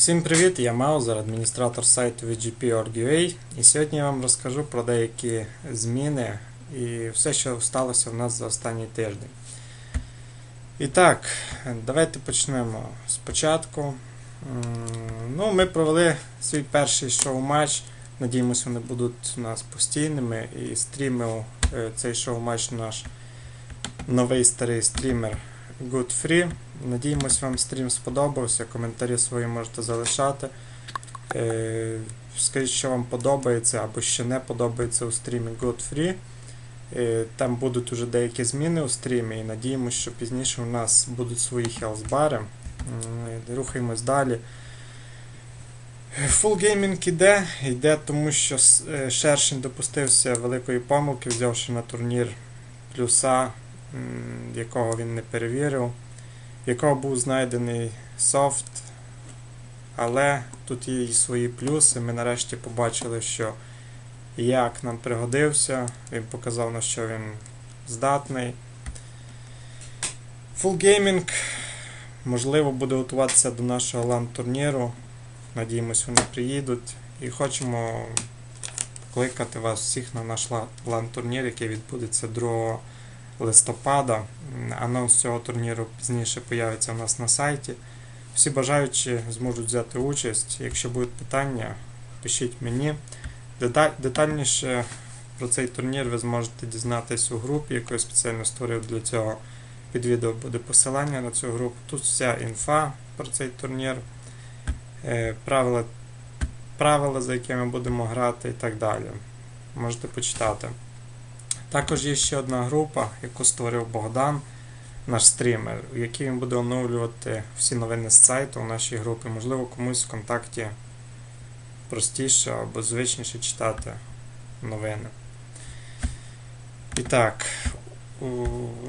Всім привіт! Я Маузер, адміністратор сайту VGP.org.ua і сьогодні я вам розкажу про деякі зміни і все, що сталося в нас за останній тиждень. І так, давайте почнемо спочатку. Ну, Ми провели свій перший шоу-матч. Надіємося, вони будуть у нас постійними і стрімив е, цей шоу-матч наш новий старий стрімер Good Надіємось, вам стрім сподобався. Коментарі свої можете залишати. Е, Скажіть, що вам подобається або що не подобається у стрімі Godfree. Е, Там будуть уже деякі зміни у стрімі, і надіємося, що пізніше у нас будуть свої хелсбари. Рухаємось далі. Full Gaming іде, йде, тому що е, Шершень допустився великої помилки, взявши на турнір плюса, якого він не перевірив, в якого був знайдений софт. Але тут є і свої плюси. Ми нарешті побачили, що як нам пригодився, він показав, на що він здатний. Full Gaming, можливо, буде готуватися до нашого лан-турніру. Надіємось, вони приїдуть. І хочемо кликати вас всіх на наш лан-турнір, який відбудеться 2 листопада. Анонс цього турніру пізніше появиться у нас на сайті. Всі бажаючі зможуть взяти участь. Якщо будуть питання, пишіть мені. Детальніше про цей турнір ви зможете дізнатись у групі, яку я спеціально створив для цього. Під відео буде посилання на цю групу. Тут вся інфа про цей турнір, е, правила, правила, за якими будемо грати і так далі. Можете почитати. Також є ще одна група, яку створив Богдан, наш стрімер, в якій він буде оновлювати всі новини з сайту у нашій групі. Можливо, комусь ВКонтакті простіше або звичніше читати новини. І так,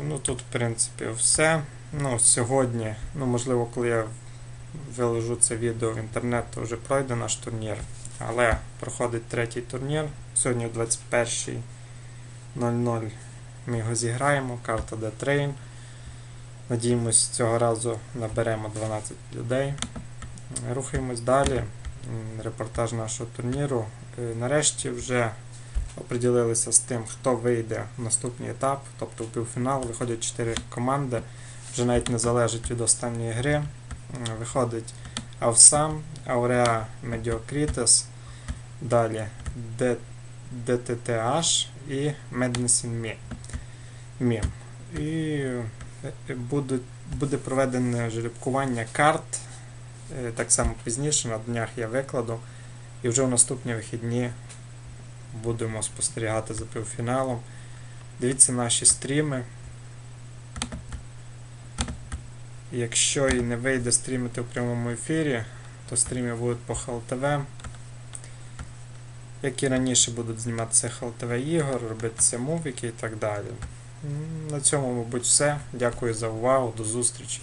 ну тут, в принципі, все. Ну, сьогодні, ну, можливо, коли я виложу це відео в інтернет, то вже пройде наш турнір. Але проходить третій турнір. Сьогодні о 21.00 ми його зіграємо. Карта The Train. Надіємось, цього разу наберемо 12 людей. Рухаємось далі. Репортаж нашого турніру. Е, Нарешті вже оприділилися з тим, хто вийде в наступний етап, тобто в півфінал виходять 4 команди. Вже навіть не залежить від останньої гри. Виходить Авсам, Ауреа Медіокрітес, далі Д- DTTH і Medicine Meme. І е, буде, буде проведене жеребкування карт. Е, Так само пізніше, на днях я викладу. І вже в наступні вихідні будемо спостерігати за півфіналом. Дивіться наші стріми. Якщо і не вийде стрімити в прямому ефірі, то стріми будуть по ХЛТВ. Як і раніше будуть зніматися ХЛТВ ігор, робитися мувіки і так далі. На цьому, мабуть, все. Дякую за увагу. До зустрічі.